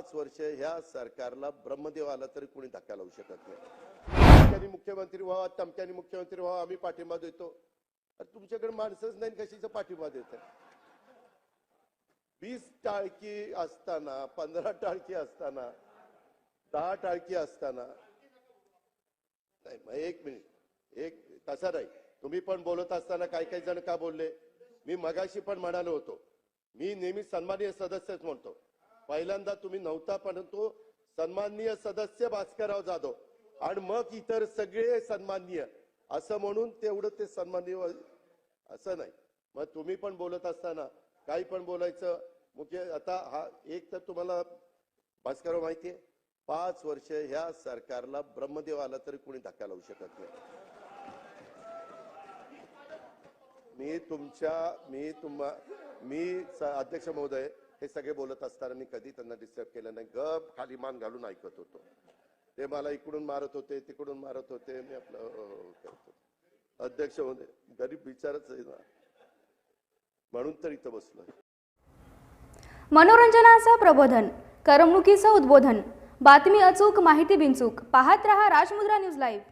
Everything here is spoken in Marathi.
पाच वर्ष ह्या सरकारला ब्रह्मदेव आला तरी कोणी धक्का लावू शकत नाही. मुख्यमंत्री व्हावा तमक्याने मुख्यमंत्री व्हावा आम्ही पाठिंबा देतो. तुमच्याकडे माणसंच नाही कशाचा पाठिंबा देत वीस टाळकी असताना पंधरा टाळकी असताना दहा टाळकी असताना नाही मग एक मिनिट एक तसा नाही. तुम्ही पण बोलत असताना काही काही जण का बोलले? मी मगाशी पण म्हणालो होतो. मी नेहमी सन्माननीय सदस्यच म्हणतो. पहिल्यांदा तुम्ही नव्हता परंतु सन्माननीय सदस्य भास्करराव जाधव. आणि मग इतर सगळे सन्माननीय. असं म्हणून तेवढं ते सन्माननीय असं नाही. मग तुम्ही पण बोलत असताना काही पण बोलायचं मुख्य आता हा एक तर तुम्हाला भास्करराव माहितीये पाच वर्ष ह्या सरकारला ब्रह्मदेव आला तरी कोणी धक्का लावू शकत नाही. मी तुमच्या मी तुम्हा मी स- अध्यक्ष महोदय हे सगळे बोलत असताना मी कधी त्यांना डिस्टर्ब केलं नाही. गप खाली मान घालून ऐकत होतो. ते मला इकडून मारत होते तिकडून मारत होते. मी आपलं हो, हो, हो, करतो अध्यक्ष महोदय गरीब विचारच आहे ना. म्हणून तर इथं बसलो मनोरंजनाचं प्रबोधन करमणुकीचं उद्बोधन. बातमी अचूक माहिती बिनचूक. पाहत रहा राजमुद्रा न्यूज लाईव्ह.